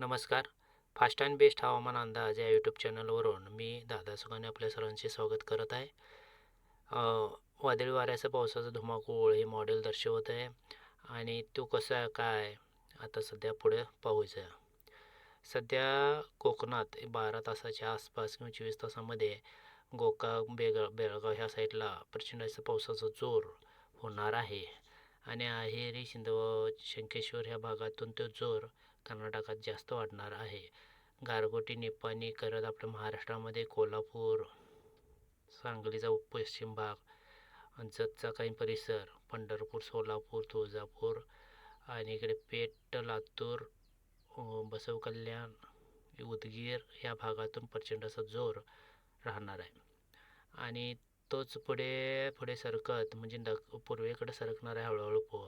नमस्कार. Fast and best हवामान अंदाज या यूट्यूब चॅनलवरून मी दादा सुगाने आपल्या सर्वांचे स्वागत करत आहे. वादळी वाऱ्याचं पावसाचं धुमाकूळ हे मॉडेल दर्शवत आहे. आणि तो कसा आहे काय आता सध्या पुढे पाहूया. सध्या कोकणात बारा तासाच्या आसपास किंवा चोवीस तासामध्ये गोकाक बेळ बेळगाव ह्या साईडला प्रचंड असं पावसाचा जोर होणार आहे. आणि अहेरी शिंदव शंकेश्वर ह्या भागातून तो जोर कर्नाटकात जास्त वाढणार आहे. गारगोटी निपाणी करत आपल्या महाराष्ट्रामध्ये कोल्हापूर सांगलीचा पश्चिम भाग जतचा काही परिसर पंढरपूर सोलापूर तुळजापूर आणि इकडे पेठ लातूर बसवकल्याण बसव कल्याण उदगीर या भागातून प्रचंड असा जोर राहणार आहे. आणि तोच पुढे पुढे सरकत म्हणजे दक पूर्वेकडे सरकणार आहे हळूहळू पो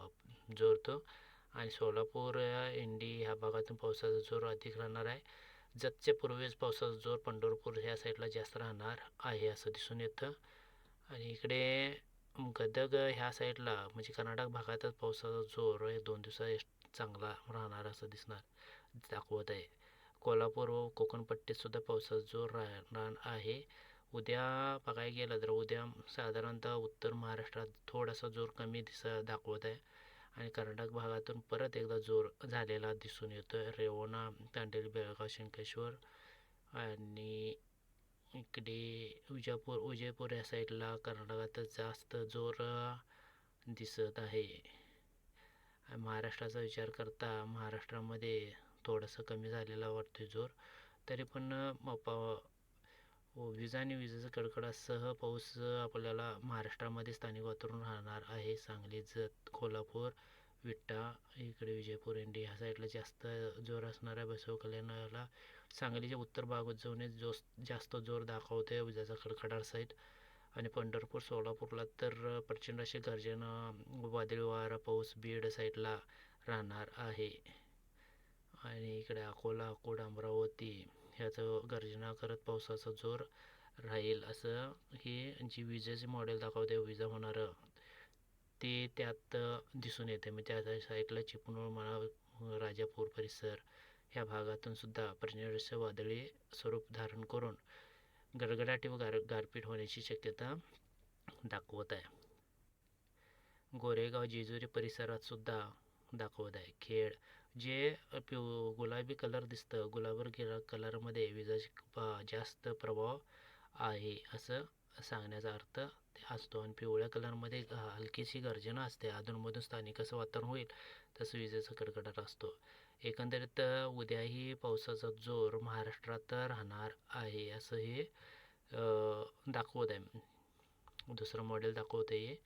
जोर तो. आणि सोलापूर इंडी ह्या भागातून पावसाचा जोर अधिक राहणार आहे. जतच्या पूर्वेस पावसाचा जोर पंढरपूर ह्या साईडला जास्त राहणार आहे असं दिसून येतं. आणि इकडे गदग ह्या साईडला म्हणजे कर्नाटक भागातच पावसाचा जोर हे दोन दिवसात चांगला राहणार असं दिसणार दाखवत आहे. कोल्हापूर व कोकणपट्टीतसुद्धा पावसाचा जोर राहणार आहे. उद्या बघायला गेलं तर उद्या साधारणतः उत्तर महाराष्ट्रात थोडासा जोर कमी दिस दाखवत आहे. आणि कर्नाटक भागातून परत एकदा जोर झालेला दिसून येतो आहे रेवणा तांडेल बेळगाव शंकेश्वर आणि इकडे विजापूर विजयपूर या साईडला कर्नाटकात जास्त जोर दिसत आहे. महाराष्ट्राचा विचार करता महाराष्ट्रामध्ये थोडंसं कमी झालेला वाटतो जोर. तरी पण अ, हो, वीज आणि विजेचा कडकडासह पाऊस आपल्याला महाराष्ट्रामध्ये स्थानिक वातावरण राहणार आहे. सांगली जत कोल्हापूर विट्टा इकडे विजयपूर एंडी ह्या साईडला जास्त जोर असणाऱ्या बसव कल्याणाला सांगलीच्या उत्तर भागात जाऊन जो जास्त जोर दाखवते विजेचा कडकडाट साईड. आणि पंढरपूर सोलापूरला तर प्रचंड अशी गर्जना वादळी वारा पाऊस बीड साईडला राहणार आहे. आणि इकडे अकोला अकोट अमरावती ह्याचं गर्जना करत पावसाचा जोर राहील असं हे जी विजेचे मॉडेल दाखवते विजा होणारं ते त्यात दिसून येते. म्हणजे आता साईडला चिपणूळ म्हणा राजापूर परिसर ह्या भागातून सुद्धा पर्जन्यवृष्य वादळी स्वरूप धारण करून गडगडाटी व गार गारपीट होण्याची शक्यता दाखवत आहे. गोरेगाव जेजुरी परिसरात सुद्धा दाखवत आहे. खेळ जे पिव गुलाबी कलर दिसतं गुलाबर गिरा कलरमध्ये विजाचा जास्त प्रभाव आहे असं सांगण्याचा अर्थ ते असतो. आणि पिवळ्या कलरमध्ये हलकीशी गर्जना असते. अधूनमधून स्थानिक असं वातावरण होईल तसं विजेचा कडकडाट असतो. एकंदरीत उद्याही पावसाचा जोर महाराष्ट्रात राहणार आहे असं हे दाखवत आहे दुसरं मॉडेल दाखवत आहे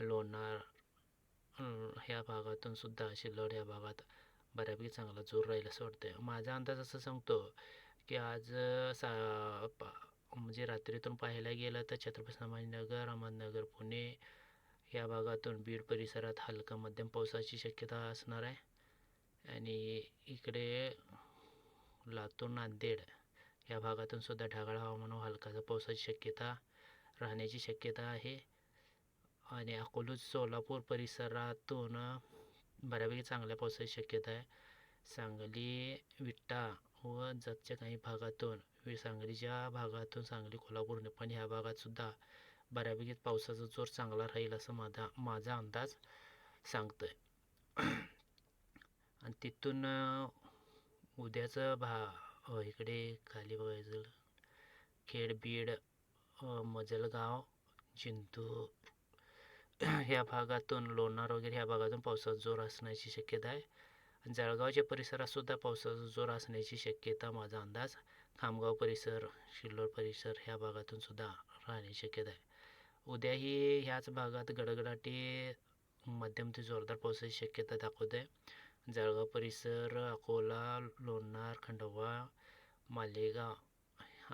लोणार ह्या भागातून सुद्धा शिल्लोड ह्या भागात बऱ्यापैकी चांगला जोर राहील असं वाटतं माझा अंदाज असं सांगतो की आज सा पा म्हणजे रात्रीतून पाहायला गेलं तर छत्रपती संभाजीनगर अहमदनगर पुणे या भागातून बीड परिसरात हलका मध्यम पावसाची शक्यता असणार आहे. आणि इकडे लातूर नांदेड या भागातून सुद्धा ढगाळ हवामान व हलकाचा पावसाची शक्यता राहण्याची शक्यता आहे. आणि अकोलूज सोलापूर परिसरातून बऱ्यापैकी चांगल्या पावसाची शक्यता आहे. सांगली विट्टा व जतच्या काही भागातून वि- सांगलीच्या भागातून सांगली कोल्हापूर पण ह्या भागातसुद्धा बऱ्यापैकी पावसाचा जोर चांगला राहील असं माझा माझा अंदाज सांगतो आहे आणि तिथून उद्याचं भा इकडे खाली बघायचं खेड बीड मजलगाव जिंतूर ह्या भागातून लोणार वगैरे ह्या भागातून पावसाचा जोर असण्याची शक्यता आहे. जळगावच्या परिसरात सुद्धा पावसाचा जोर असण्याची शक्यता माझा अंदाज. खामगाव परिसर शिल्लोड परिसर ह्या भागातून सुद्धा राहण्याची शक्यता आहे. उद्याही ह्याच भागात गडगडाटी मध्यम ते जोरदार पावसाची शक्यता दाखवते. जळगाव परिसर अकोला लोणार खंडवा मालेगाव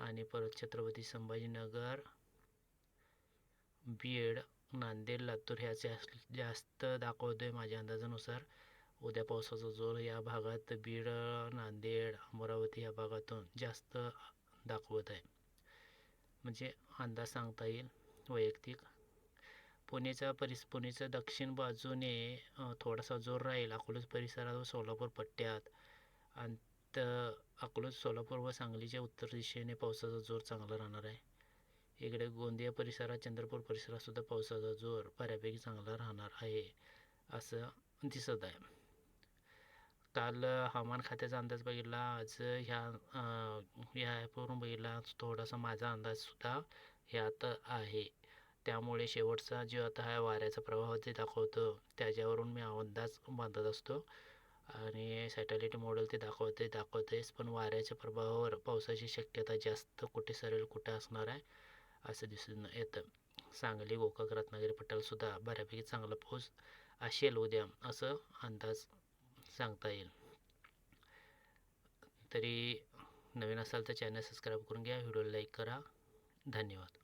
आणि परत छत्रपती संभाजीनगर बीड नांदेड लातूर ह्या जास्त जास्त दाखवतो आहे माझ्या अंदाजानुसार. उद्या पावसाचा जोर या भागात बीड नांदेड अमरावती या भागातून जास्त दाखवत आहे. म्हणजे अंदाज सांगता येईल वैयक्तिक. पुणेचा परिस पुणेच्या दक्षिण बाजूने थोडासा जोर राहील. अकोला परिसरात व सोलापूर पट्ट्यात. आणि तर अकोला सोलापूर व सांगलीच्या उत्तर दिशेने पावसाचा जोर चांगला राहणार आहे. इकडे गोंदिया परिसरात चंद्रपूर परिसरात सुद्धा पावसाचा जोर बऱ्यापैकी चांगला राहणार आहे असं दिसत आहे. काल हवामान खात्याचा अंदाज बघितला आज ह्या या ह्या ॲपवरून बघितला थोडासा माझा अंदाजसुद्धा ह्यात आहे. त्यामुळे शेवटचा जो आता हा वाऱ्याचा प्रवाह जे दाखवतो त्याच्यावरून मी अंदाज बांधत असतो. आणि सॅटेलाईट मॉडेल ते दाखवते दाखवतेच पण वाऱ्याच्या प्रभावावर पावसाची शक्यता जास्त कुठे सरेल कुठे असणार आहे असं दिसून येतं. सांगली गोकाक रत्नागिरी पट्ट्यालासुद्धा बऱ्यापैकी चांगला पाऊस असेल उद्या असं अंदाज सांगता येईल. तरी नवीन असाल तर चॅनल सबस्क्राईब करून घ्या व्हिडिओला लाईक करा. धन्यवाद.